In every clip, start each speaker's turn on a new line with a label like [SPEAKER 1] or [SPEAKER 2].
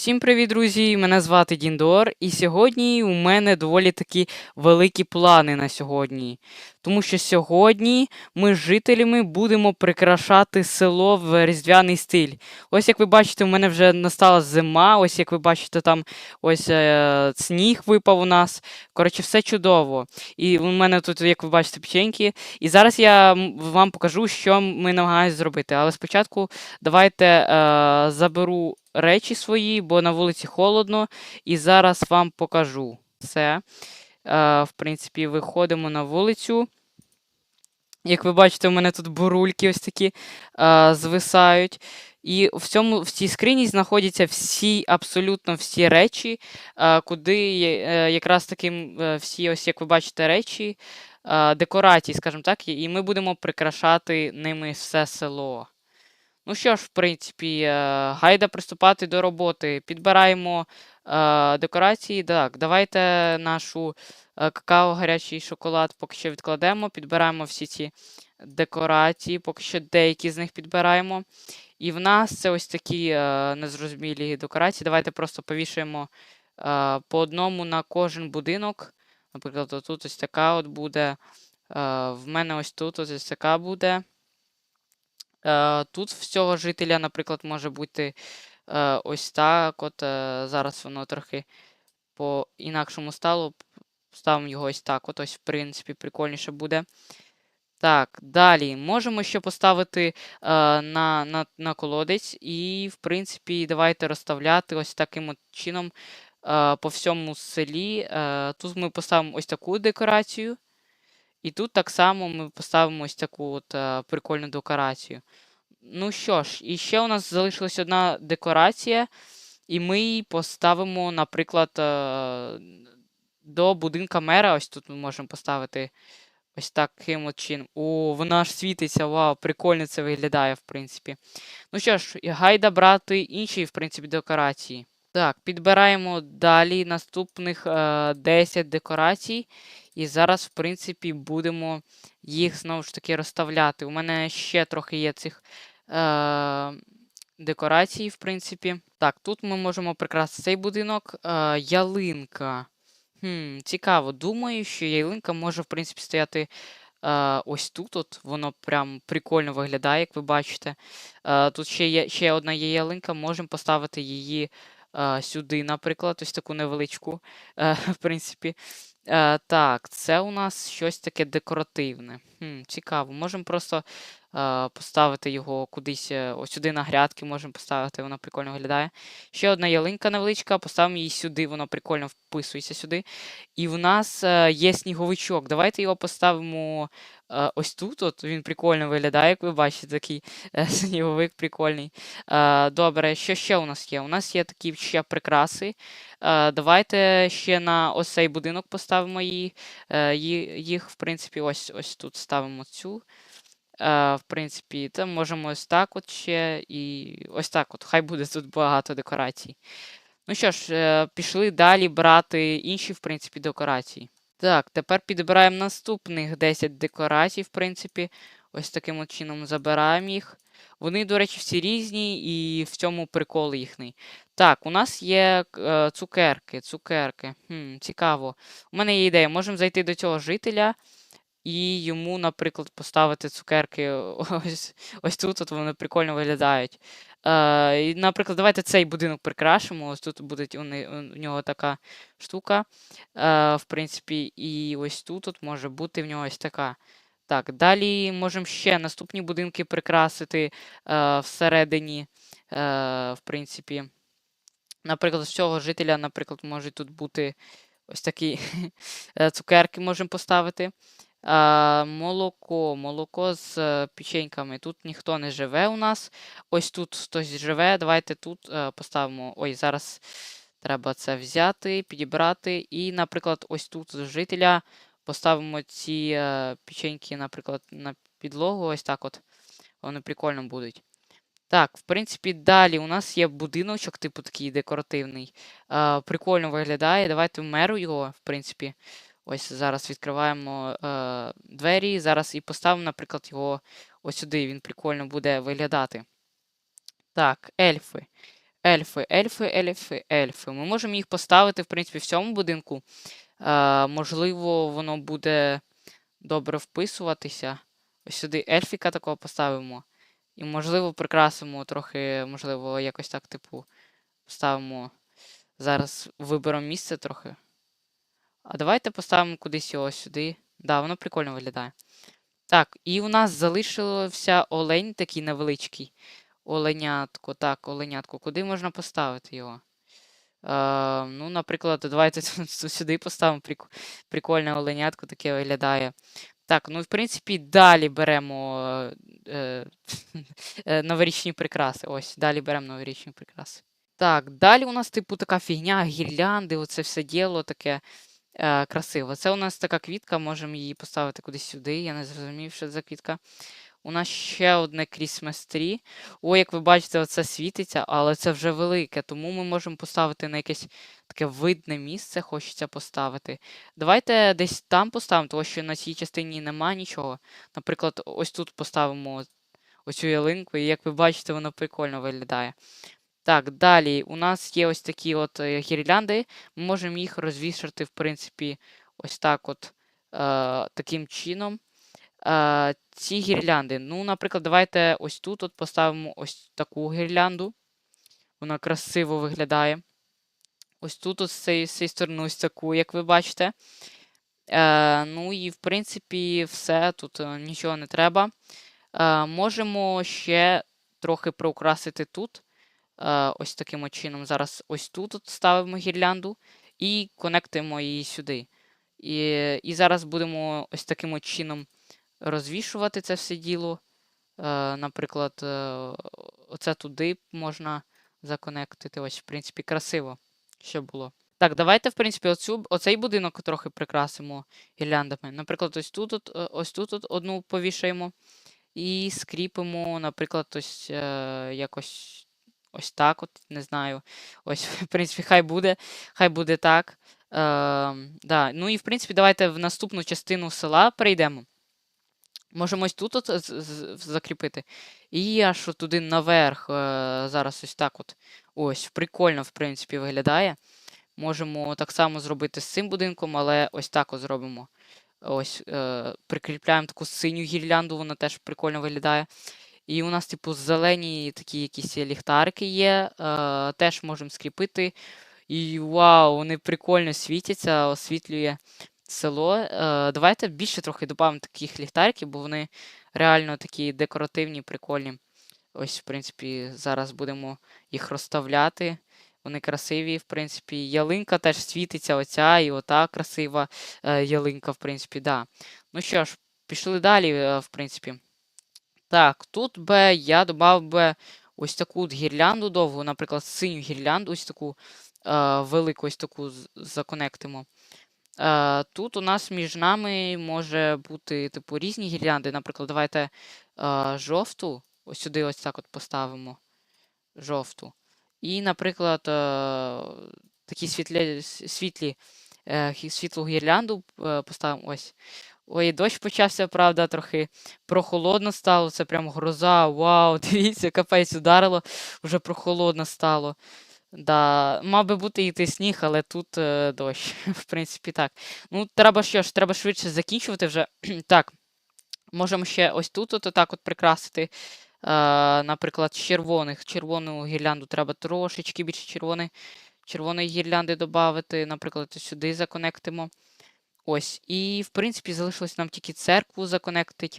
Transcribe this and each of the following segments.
[SPEAKER 1] Всім привіт, друзі! Мене звати Діндор, і сьогодні у мене доволі такі великі плани на сьогодні. Тому що сьогодні ми з жителями будемо прикрашати село в різдвяний стиль. Ось як ви бачите, у мене вже настала зима, ось як ви бачите, там ось е, сніг випав у нас. Коротше, все чудово. І у мене тут, як ви бачите, печеньки. І зараз я вам покажу, що ми намагаємося зробити. Але спочатку давайте е, заберу речі свої, бо на вулиці холодно, і зараз вам покажу все. Е, в принципі, виходимо на вулицю. Як ви бачите, у мене тут бурульки ось такі е, звисають. І в цьому, в цій скрині знаходяться всі, абсолютно всі речі, е, куди е, якраз таки е, всі, ось як ви бачите, речі, е, декорації, скажімо так, і ми будемо прикрашати ними все село. Ну що ж, в принципі, е, гайда приступати до роботи. Підбираємо е, декорації. Так, давайте нашу е, какао, гарячий шоколад поки що відкладемо. Підбираємо всі ці декорації, поки що деякі з них підбираємо. І в нас це ось такі незрозумілі декорації. Давайте просто повішаємо по одному на кожен будинок. Наприклад, отут ось така от буде. В мене ось тут ось така буде. Е, Тут в цього жителя, наприклад, може бути е, ось так. От е, зараз воно трохи по-інакшому стало. Ставимо його ось так. От ось, в принципі, прикольніше буде. Так, далі. Можемо ще поставити е, на, на, на колодець. І, в принципі, давайте розставляти ось таким от чином е, по всьому селі. Е, тут ми поставимо ось таку декорацію. І тут так само ми поставимо ось таку от е, прикольну декорацію. Ну що ж, і ще у нас залишилась одна декорація, і ми її поставимо, наприклад, е, до будинка мера. Ось тут ми можемо поставити ось таким от чином. О, вона аж світиться, вау, прикольно це виглядає, в принципі. Ну що ж, гайда брати інші, в принципі, декорації. Так, підбираємо далі наступних е, 10 декорацій. І зараз, в принципі, будемо їх знову ж таки розставляти. У мене ще трохи є цих е, декорацій, в принципі. Так, тут ми можемо прикрасити цей будинок. Е, ялинка. Хм, цікаво. Думаю, що ялинка може, в принципі, стояти е, ось тут. От. Воно прям прикольно виглядає, як ви бачите. Е, тут ще є ще одна є ялинка, можемо поставити її е, сюди, наприклад, ось таку невеличку, в принципі. Е, так, це у нас щось таке декоративне. Хм, цікаво. Можемо просто поставити його кудись е, ось сюди на грядки, можемо поставити, воно прикольно виглядає. Ще одна ялинка невеличка, поставимо її сюди, воно прикольно вписується сюди. І в нас е, є сніговичок. Давайте його поставимо е, ось тут. От він прикольно виглядає, як ви бачите, такий е, сніговик прикольний. Е, добре, що ще у нас є? У нас є такі ще прикраси. Е, давайте ще на ось цей будинок поставимо е, їх, в принципі, ось, ось тут ставимо цю. Е, в принципі, це можемо ось так от ще і ось так от. Хай буде тут багато декорацій. Ну що ж, е, пішли далі брати інші, в принципі, декорації. Так, тепер підбираємо наступних 10 декорацій, в принципі. Ось таким от чином забираємо їх. Вони, до речі, всі різні, і в цьому прикол їхній. Так, у нас є е, цукерки, цукерки. Хм, цікаво. У мене є ідея. Можемо зайти до цього жителя і йому, наприклад, поставити цукерки ось, ось тут, от вони прикольно виглядають. Е, наприклад, давайте цей будинок прикрашимо. Ось тут буде у, не- у нього така штука. Е, в принципі, і ось тут от може бути в нього ось така. Так, далі можемо ще наступні будинки прикрасити е, всередині. Е, в принципі. Наприклад, з цього жителя, наприклад, можуть тут бути ось такі е, цукерки можемо поставити. А, молоко, молоко з е, печеньками. Тут ніхто не живе у нас. Ось тут хтось живе. Давайте тут е, поставимо. Ой, зараз треба це взяти, підібрати. І, наприклад, ось тут з жителя поставимо ці е, печеньки, наприклад, на підлогу. Ось так от. Вони прикольно будуть. Так, в принципі, далі у нас є будиночок, типу такий декоративний. Е, прикольно виглядає. Давайте меру його, в принципі. Ось зараз відкриваємо е, двері. Зараз і поставимо, наприклад, його ось сюди. Він прикольно буде виглядати. Так, ельфи. Ельфи, ельфи, ельфи, ельфи. Ми можемо їх поставити, в принципі, в цьому будинку. Е, можливо, воно буде добре вписуватися. Ось сюди ельфіка такого поставимо. І, можливо, прикрасимо трохи, можливо, якось так, типу, поставимо. Зараз виберемо місце трохи. А давайте поставимо кудись його сюди. Да, воно прикольно виглядає. Так, і у нас залишився олень такий невеличкий. Оленятко. Так, оленятко. Куди можна поставити його? Е, ну, наприклад, давайте сюди поставимо. Прик... Прикольне оленятко таке виглядає. Так, ну, в принципі, далі беремо е, е, новорічні прикраси. Ось, далі беремо новорічні прикраси. Так, далі у нас, типу, така фігня, гірлянди, оце все діло таке е, красиве. Це у нас така квітка, можемо її поставити кудись сюди. Я не зрозумів, що це за квітка. У нас ще одне Christmas Tree. О, як ви бачите, оце світиться, але це вже велике, тому ми можемо поставити на якесь таке видне місце, хочеться поставити. Давайте десь там поставимо, тому що на цій частині немає нічого. Наприклад, ось тут поставимо оцю ялинку, і як ви бачите, воно прикольно виглядає. Так, далі у нас є ось такі от е, гірлянди. Ми можемо їх розвішати, в принципі, ось так от е, таким чином. Е, ці гірлянди. Ну, наприклад, давайте ось тут от поставимо ось таку гірлянду. Вона красиво виглядає. Ось тут цієї, з цієї сторони ось таку, як ви бачите. Е, Ну і, в принципі, все. Тут е, нічого не треба. Е, Можемо ще трохи проукрасити тут. Е, ось таким чином. Зараз ось тут от ставимо гірлянду і конектуємо її сюди. І, І зараз будемо ось таким чином розвішувати це все діло. Е, Наприклад, е, оце туди можна законектити. Ось, в принципі, красиво, що було. Так, давайте, в принципі, оцю, оцей будинок трохи прикрасимо гірляндами. Наприклад, ось тут от, ось тут от одну повішаємо. І скріпимо, наприклад, ось е, якось ось так. от, Не знаю. Ось, в принципі, хай буде. Хай буде так. Е, да. Ну і в принципі, давайте в наступну частину села перейдемо. Можемо ось тут от закріпити. І аж туди наверх. Е, зараз ось так от. Ось, прикольно, в принципі, виглядає. Можемо так само зробити з цим будинком, але ось так от зробимо. Ось, е, прикріпляємо таку синю гірлянду, вона теж прикольно виглядає. І у нас, типу, зелені такі якісь ліхтарики є. Е, Теж можемо скріпити. І вау, вони прикольно світяться, освітлює село. Е, Давайте більше трохи додамо таких ліхтариків, бо вони реально такі декоративні, прикольні. Ось, в принципі, зараз будемо їх розставляти. Вони красиві, в принципі. Ялинка теж світиться, оця і ота красива е, ялинка, в принципі, да. Ну що ж, пішли далі, е, в принципі. Так, тут би я додав би ось таку гірлянду довгу, наприклад, синю гірлянду, ось таку е, велику ось таку законектимо. Е, Тут у нас між нами може бути типу різні гірлянди. Наприклад, давайте е, жовту. Ось сюди ось так от поставимо. Жовту. І, наприклад, е, такі світлі, світлі е, світлу гірлянду е, поставимо ось. Ой, дощ почався, правда, трохи прохолодно стало. Це прям гроза. Вау, дивіться, капець ударило, вже прохолодно стало. Да, Мав би бути йти сніг, але тут е, дощ. В принципі, так. Ну, треба що ж, треба швидше закінчувати вже. так. Можемо ще ось тут от, так от прикрасити. Е, наприклад, червоних. Червону гірлянду треба трошечки більше червоної червоної гірлянди додати. Наприклад, сюди законектимо. Ось. І, в принципі, залишилось нам тільки церкву законектити.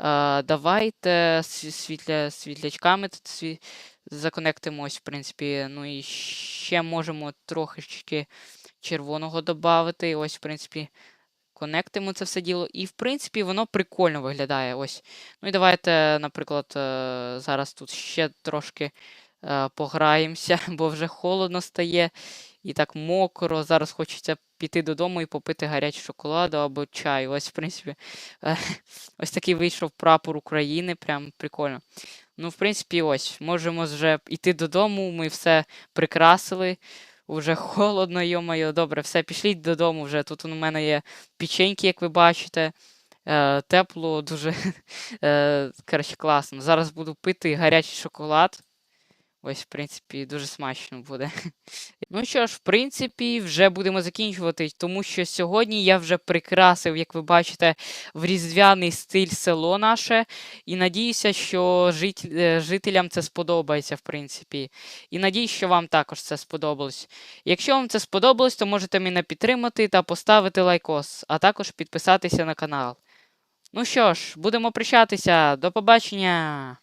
[SPEAKER 1] Е, давайте світля, світлячками сві, законектимось, в принципі. Ну і ще можемо трошечки червоного додати. Ось, в принципі, конектимо це все діло. І, в принципі, воно прикольно виглядає. ось. Ну і давайте, наприклад, е, зараз тут ще трошки е, пограємося, бо вже холодно стає. І так мокро. Зараз хочеться піти додому і попити гарячу шоколаду або чай. Ось, в принципі, ось такий вийшов прапор України. Прям прикольно. Ну, в принципі, ось, можемо вже йти додому, ми все прикрасили. Уже холодно, йомайо, добре, все, пішліть додому вже. Тут у мене є печеньки, як ви бачите. Е, Тепло, дуже е, коротше, класно. Зараз буду пити гарячий шоколад. Ось, в принципі, дуже смачно буде. Ну що ж, в принципі, вже будемо закінчувати, тому що сьогодні я вже прикрасив, як ви бачите, в різдвяний стиль село наше. І надіюся, що жит... е, жителям це сподобається, в принципі. І надіюсь, що вам також це сподобалось. Якщо вам це сподобалось, то можете мене підтримати та поставити лайкос, а також підписатися на канал. Ну що ж, будемо прощатися. До побачення!